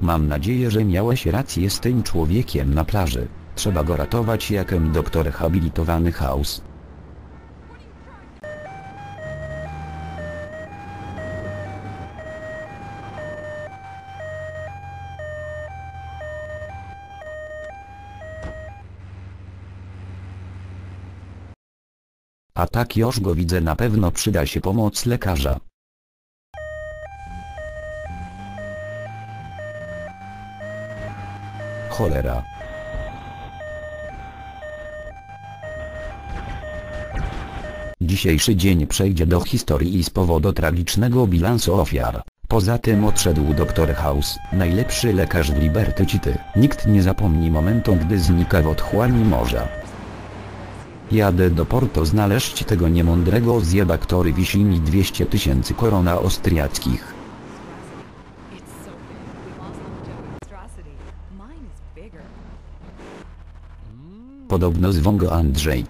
Mam nadzieję, że miałeś rację z tym człowiekiem na plaży. Trzeba go ratować jakem doktor habilitowany House. A tak już go widzę na pewno przyda się pomoc lekarza. Cholera. Dzisiejszy dzień przejdzie do historii z powodu tragicznego bilansu ofiar. Poza tym odszedł dr House, najlepszy lekarz w Liberty City. Nikt nie zapomni momentu gdy znika w otchłani morza. Jadę do Porto znaleźć tego niemądrego zjeba który wisi mi 200 tysięcy korona austriackich. Podobno zwą go Andrzej.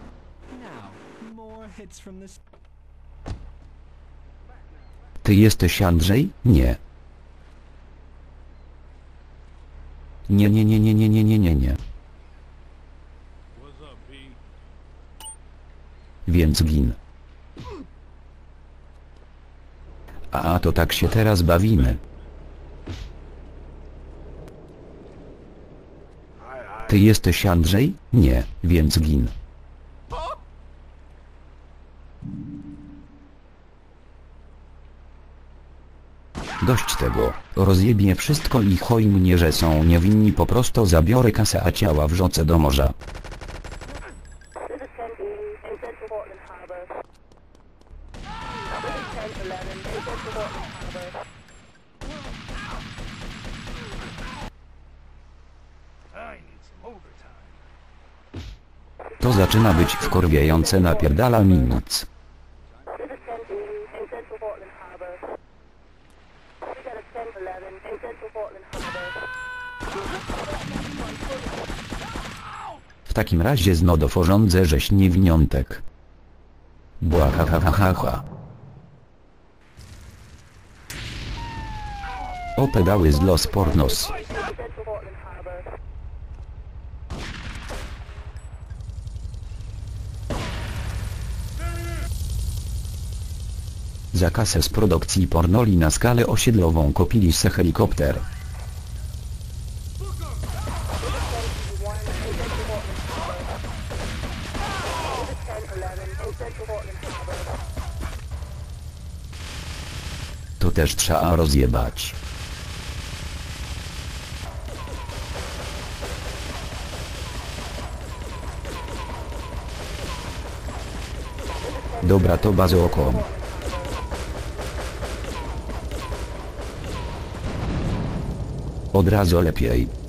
Ty jesteś Andrzej? Nie. Nie nie nie nie nie nie nie nie nie. Więc gin. A to tak się teraz bawimy. Ty jesteś Andrzej? Nie, więc gin. Dość tego, rozjebie wszystko i choj mnie, że są niewinni po prostu zabiorę kasę a ciała wrzucę do morza. To zaczyna być wkurwiające na pierdala nic. W takim razie znodoforządzę rzeźni wniątek. Błahahahaha. O pedały z Los Pornos. Za kasę z produkcji pornoli na skalę osiedlową kupili se helikopter. To też trzeba rozjebać. Dobra to bazę oko. Od razu lepiej.